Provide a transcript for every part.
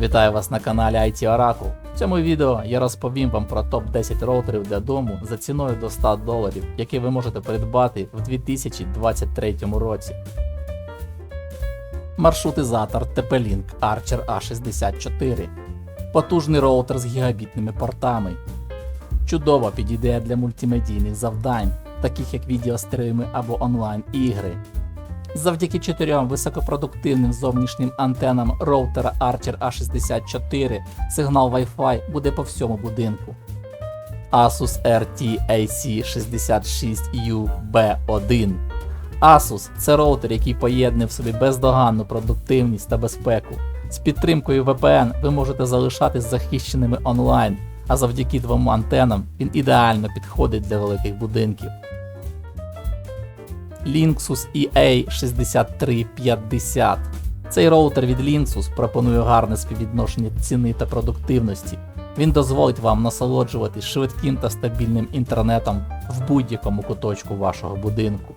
Вітаю вас на каналі IT Oracle. В цьому відео я розповім вам про топ-10 роутерів для дому за ціною до 100 доларів, які ви можете придбати в 2023 році. Маршрутизатор TP-Link Archer A64. Потужний роутер з гігабітними портами. Чудово підійде для мультимедійних завдань, таких як відеострими або онлайн ігри. Завдяки чотирьом високопродуктивним зовнішнім антенам роутера Archer A64 сигнал Wi-Fi буде по всьому будинку. Asus RT AC66UB1 Asus це роутер, який поєднує в собі бездоганну продуктивність та безпеку. З підтримкою VPN ви можете залишатись захищеними онлайн, а завдяки двом антенам він ідеально підходить для великих будинків. Linksys E EA6350. Цей роутер від Linksys пропонує гарне співвідношення ціни та продуктивності. Він дозволить вам насолоджуватись швидким та стабільним інтернетом в будь-якому куточку вашого будинку.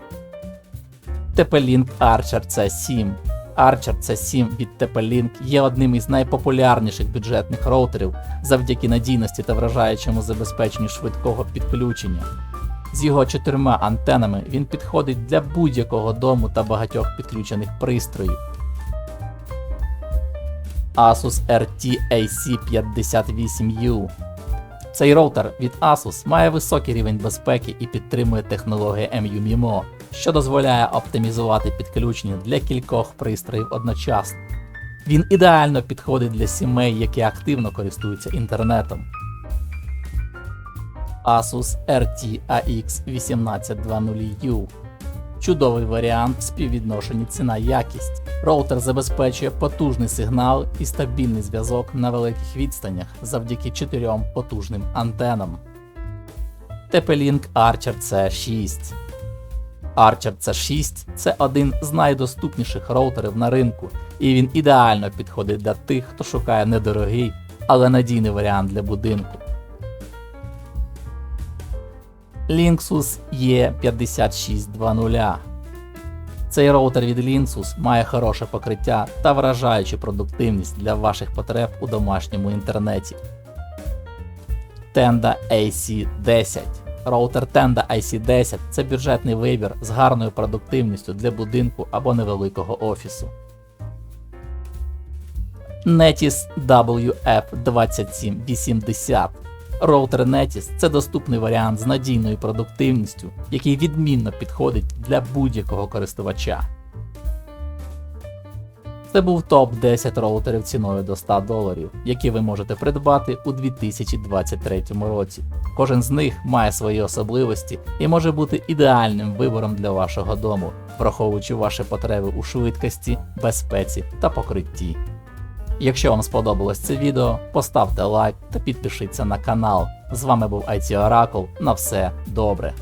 TP-Link Archer C7. Archer C7 від TP-Link є одним із найпопулярніших бюджетних роутерів завдяки надійності та вражаючому забезпеченню швидкого підключення. З його чотирма антенами він підходить для будь-якого дому та багатьох підключених пристроїв. Asus RT AC58U Цей роутер від Asus має високий рівень безпеки і підтримує технологію MU-MIMO, що дозволяє оптимізувати підключення для кількох пристроїв одночасно. Він ідеально підходить для сімей, які активно користуються інтернетом. Asus RT AX1820U. Чудовий варіант співвідношення ціна-якість. Роутер забезпечує потужний сигнал і стабільний зв'язок на великих відстанях завдяки чотирьом потужним антенам. TP-Link Archer C6. Archer C6 це один з найдоступніших роутерів на ринку, і він ідеально підходить для тих, хто шукає недорогий, але надійний варіант для будинку. Linksys E5620. Цей роутер від Linksys має хороше покриття та вражаючу продуктивність для ваших потреб у домашньому інтернеті. Tenda AC10. Роутер Tenda AC10 це бюджетний вибір з гарною продуктивністю для будинку або невеликого офісу. Netis WF2780. Роутер Netis це доступний варіант з надійною продуктивністю, який відмінно підходить для будь-якого користувача. Це був топ 10 роутерів ціною до 100 доларів, які ви можете придбати у 2023 році. Кожен з них має свої особливості і може бути ідеальним вибором для вашого дому, враховуючи ваші потреби у швидкості, безпеці та покритті. Якщо вам сподобалось це відео, поставте лайк та підпишіться на канал. З вами був IT Oracle. На все добре.